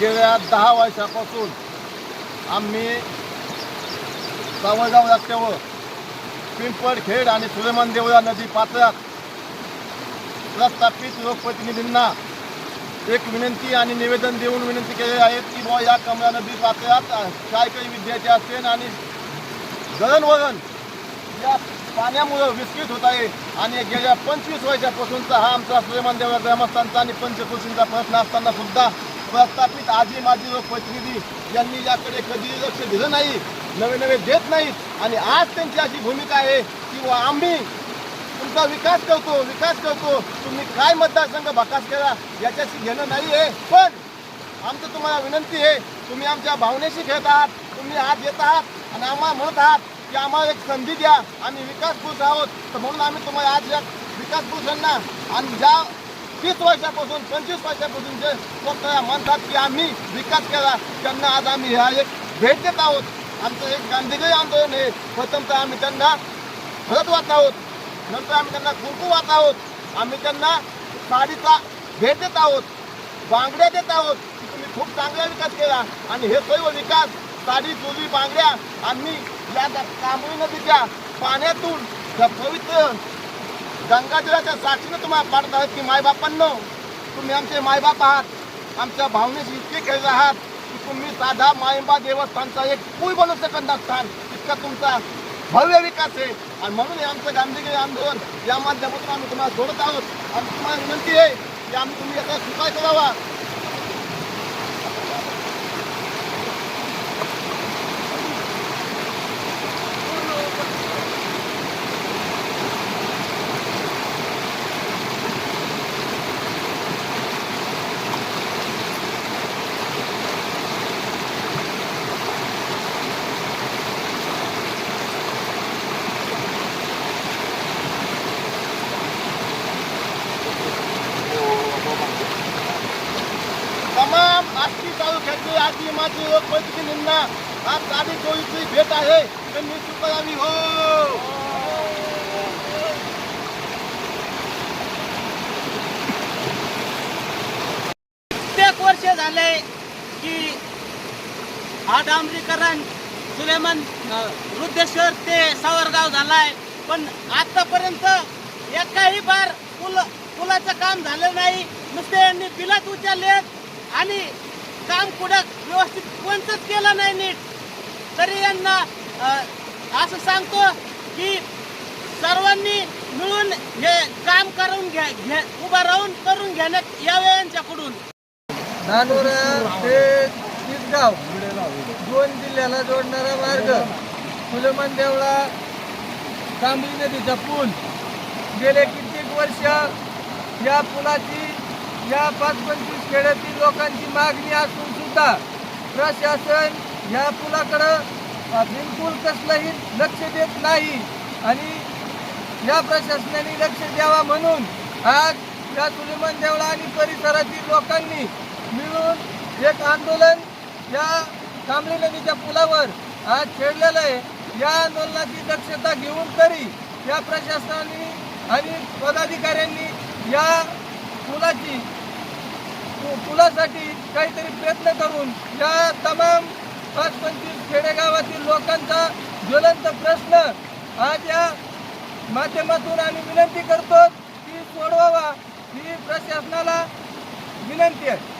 गेल्या दहा वर्षापासून आम्ही सावळगाव रस्त्यावर पिंपळखेड आणि सुलेमान देवळा नदी पात्रात प्रस्थापित लोकप्रतिनिधींना एक विनंती आणि निवेदन देऊन विनंती केलेली आहे की बुवा या कमला नदी पात्रात शाळकरी विद्यार्थी असेल आणि दळणवळण या पाण्यामुळं विस्कळीत होत आहे आणि गेल्या पंचवीस वर्षापासूनचा हा आमचा सुलेमान देवळा ग्रामस्थांचा आणि पंचकृषींचा प्रश्न असताना सुद्धा प्रस्थापित आजी माजी लोकप्रतिनिधी यांनी याकडे कधी लक्ष दिलं नाही नवे नवे देत नाहीत. आणि आज त्यांची अशी भूमिका आहे की बुवा आम्ही तुमचा विकास करतो विकास करतो. तुम्ही काय मतदारसंघ भकास केला याच्याशी घेणं नाही आहे पण आमचं तुम्हाला विनंती आहे तुम्ही आमच्या भावनेशी खेळत आहात तुम्ही आज येत आहात आणि आम्हाला म्हणत आहात की आम्हाला एक संधी द्या. आम्ही विकास पुरुष आहोत. तर म्हणून आम्ही तुम्हाला आज या विकास पुरुषांना आणि ज्या तीस वर्षापासून पंचवीस वर्षापासून जे लोक म्हणतात की आम्ही विकास केला त्यांना आज आम्ही ह्या एक भेट देत आहोत. आमचं एक गांधीजी आंदोलन आहे. प्रथमतः आम्ही त्यांना हळद वाहत आहोत. नंतर आम्ही त्यांना कुंकू वाहत आहोत. आम्ही त्यांना साडीचा भेट देत आहोत. बांगड्या देत आहोत तुम्ही खूप चांगला विकास केला. आणि हे सर्व विकास साडी चोली बांगड्या आम्ही या कांबळी नदीच्या पाण्यातून त्या पवित्र गंगाधराच्या साक्षीनं तुम्हाला पाठत आहोत की मायबापांनो तुम्ही आमचे मायबाप आहात. आमच्या भावनेशी इतके खेळत आहात की तुम्ही साधा मायबा देवस्थानचा एक पूल बनू शकत नसतान. इतका तुमचा भव्य विकास आहे. आणि म्हणून हे आमचं गांधीगिरी आंदोलन या माध्यमातून आम्ही तुम्हाला सोडत आहोत. आमची तुम्हाला विनंती आहे की आम्ही तुम्ही याचा स्वीकार करावा तमाम आष्टी तालुक्यातली आजी माझी लोकप्रतिनिधींना आज साडी चोळीची भेट आहे. त्यांनी स्वीकारावी हो. कित्येक वर्ष झाले की हा डांबरीकरण सुलेमन अ, ते सावरगाव झालाय. पण आतापर्यंत एकाही बार पुल पुलाचं काम झालं नाही. नुसते यांनी बिलात उचललेत. आणि काम कुठं व्यवस्थित कोणतंच केलं नाही नीट. तरी यांना असं सांगतो की सर्वांनी मिळून हे काम करून घ्या घे उभा राहून करून घेण्यात यावे यांच्याकडून धानोरा ते तिसगाव दोन जिल्ह्याला जोडणारा मार्ग. फुलमान देवळा तांबरी नदीचा पूल. गेले कित्येक वर्ष या पुलाची या पाच पंचवीस खेड्यातील लोकांची मागणी असून सुद्धा प्रशासन या पुलाकडं बिलकुल कसलंही लक्ष देत नाही. आणि या प्रशासनाने लक्ष द्यावा म्हणून आज या सुलेमान देवळा आणि परिसरातील लोकांनी मिळून एक आंदोलन या कांबळे नदीच्या पुलावर आज छेडलेलं आहे. या आंदोलनाची दक्षता घेऊन तरी या प्रशासनाने आणि पदाधिकाऱ्यांनी या पुलाची पुलासाठी काहीतरी प्रयत्न करून या तमाम पाच पंचवीस खेडेगावातील लोकांचा ज्वलंत प्रश्न आज या माध्यमातून आम्ही विनंती करतो की सोडवावा ही प्रशासनाला विनंती आहे.